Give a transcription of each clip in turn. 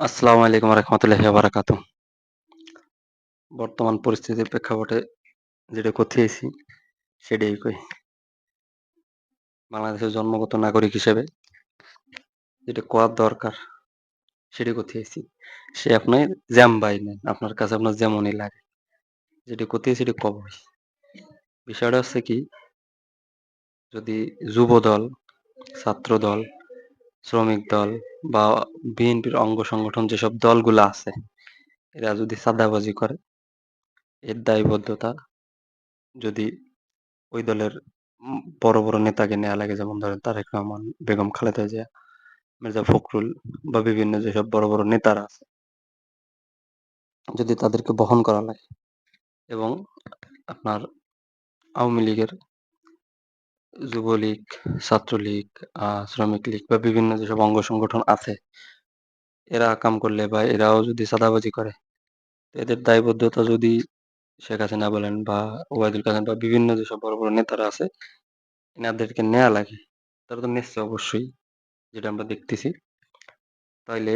আসসালামু আলাইকুম রহমতুল্লাহি বারাকাতুহ। বর্তমান পরিস্থিতির প্রেক্ষাপটে যেটা আইছি সেটাই কই। বাংলাদেশের জন্মগত নাগরিক হিসেবে যেটা করার দরকার সেটা আইছি সে আপনি জ্যাম বাই নেন, আপনার কাছে আপনার যেমনই লাগে। যেটি আইছি সেটা কবই বিষয়টা হচ্ছে কি, যদি যুব দল ছাত্র দল শ্রমিক দল বা বিএনপির অঙ্গ সংগঠন যেসব দলগুলো আছে এরা যদি চাঁদাবাজি করে এর দায়বদ্ধতা যদি ওই দলের বড়, বড় নেতাকে নেয়া লাগে যেমন ধরেন তারেক রহমান, বেগম খালেদা জিয়া, মির্জা ফখরুল বা বিভিন্ন যেসব বড়, বড় নেতারা আছে যদি তাদেরকে বহন করা লাগে এবং আপনার আওয়ামী লীগের যুবলীগ, ছাত্রলীগ, আ শ্রমিক লীগ বা বিভিন্ন যেসব অঙ্গ সংগঠন আছে এরা কাম করলে বা এরাও যদি চাঁদাবাজি করে এদের দায়বদ্ধতা যদি শেখ হাসিনা বলেন বা ওবায়দুল কাদের বা বিভিন্ন যেসব বড়, বড় নেতারা আছে এনাদেরকে নেয়া লাগে। তারা তো নিশ্চয় অবশ্যই যেটা আমরা দেখতেছি। তাইলে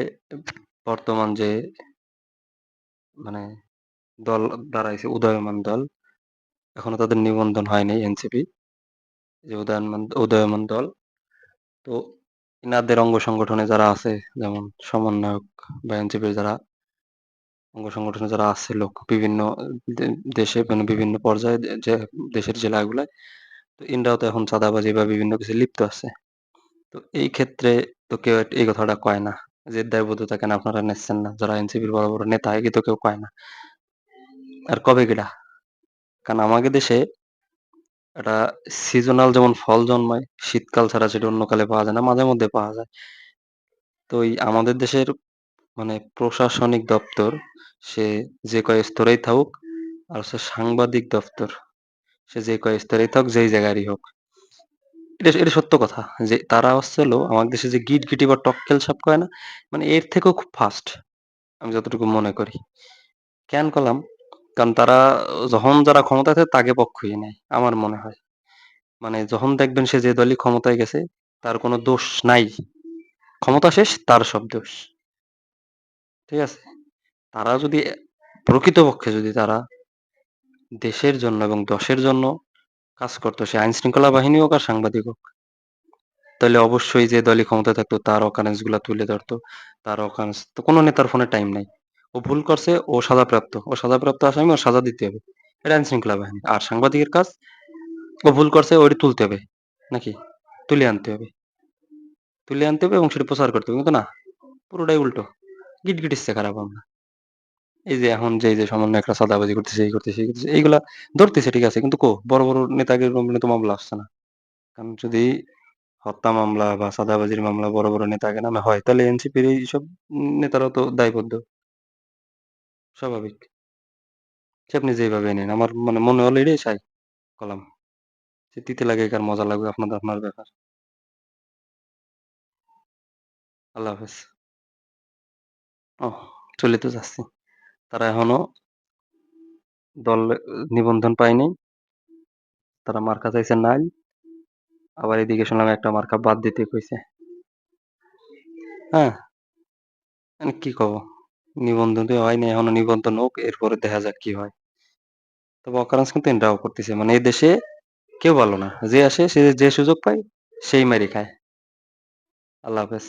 বর্তমান যে মানে দল দাঁড়াইছে উদয়মান দল, এখনও তাদের নিবন্ধন হয় নাই এনসিপি। যে উদয়নমান উদয়মান দল। তো ইনাদের অঙ্গ সংগঠনে যারা আছে যেমন সমন্বয়ক বা এনসিপির যারা অঙ্গ সংগঠনে যারা আছে লোক বিভিন্ন দেশে মানে বিভিন্ন পর্যায়ে যে দেশের জেলাগুলায় তো ইনরাও তো এখন চাঁদাবাজি বা বিভিন্ন কিছু লিপ্ত আছে। তো এই ক্ষেত্রে তো কেউ এই কথাটা কয় না। যে দায়বদ্ধতা কেন আপনারা নিচ্ছেন না? যারা এনসিপির বড়, বড় নেতা একে তো কেউ কয় না। আর কবে কেডা? কারণ আমাগে দেশে একটা সিজনাল যেমন ফল জন্মায়, শীতকাল ছাড়া সেটা অন্য কালে পাওয়া যায় না, মাঝে মধ্যে পাওয়া যায়। তো এই আমাদের দেশের মানে প্রশাসনিক দপ্তর সে যে কয় স্তরেই থাকুক আর হচ্ছে সাংবাদিক দপ্তর সে যে কয় স্তরেই থাকুক, যেই জায়গারই হোক। এটা এটা সত্য কথা যে তারা হচ্ছে হলো আমাদের দেশে যে গিট গিটগিটি বা টক্কেল সাপ কয় না? মানে এর থেকেও খুব ফাস্ট। আমি যতটুকু মনে করি। কেন কলাম? কারণ তারা যখন যারা ক্ষমতায় থাকে তাকে পক্ষই নেয়। আমার মনে হয়। মানে যখন দেখবেন সে যে দলই ক্ষমতায় গেছে, তার কোনো দোষ নাই। ক্ষমতা শেষ, তার সব দোষ। ঠিক আছে? তারা যদি প্রকৃতপক্ষে যদি তারা দেশের জন্য এবং দশের জন্য কাজ করতো, সে আইন শৃঙ্খলা বাহিনী হোক আর সাংবাদিক হোক। তাহলে অবশ্যই যে দলই ক্ষমতায় থাকতো, তার occurrence গুলা তুলে ধরতো। তার occurrence তো কোনো নেতার ফোনে টাইম নাই। ও ভুল করছে, ও সাজাপ্রাপ্ত। ও সাজাপ্রাপ্ত আসামি, ওর সাজা দিতে হবে। এটা আইন শৃঙ্খলা বাহিনী। আর সাংবাদিকের কাজ ও ভুল করছে ওইটা তুলতে হবে। নাকি? তুলে আনতে হবে। তুলে আনতে হবে এবং সেটা প্রচার করতে হবে। কিন্তু না, পুরোটাই উল্টো। গিটগিটির চেয়ে খারাপ আমরা। এই যে এখন যে, যে সামান্য একটা সাদাবাজি করতেছে, এই করতেছে, এই করতেছে, এইগুলা ধরতেছে ঠিক আছে। কিন্তু কো বড়, বড় নেতাদের তো মামলা আসছে না। কারণ যদি হত্যা মামলা বা সাদাবাজির মামলা বড়, বড় নেতাকে নামে হয় তাহলে এনসিপির এইসব উম নেতারাও তো দায়বদ্ধ। স্বাভাবিক। আপনি যেভাবে নেন। আমার মানে মনে হলো এটাই চাই, কলাম। যে তিতে লাগাই কার মজা লাগবে, আপনাদের আপনার ব্যাপার। আল্লাহ হাফেজ। ওহ! চলে তো যাচ্ছি। তারা এখনও দল নিবন্ধন পায়নি। তারা মার্কা চাইছে নাই। আবার এদিকে শুনলাম একটা মার্কা বাদ দিতে কইছে। হ্যাঁ? মানে কি কব? নিবন্ধন তো হয় নাই। এখনও নিবন্ধন হোক, এরপরে দেখা যাক কি হয়। তবে অকারেন্স কিন্তু এটাও করতেছে। মানে এই দেশে কেউ ভালো না। যে আসে সে যে সুযোগ পায় সেই মারি খায়। আল্লাহ হাফেজ।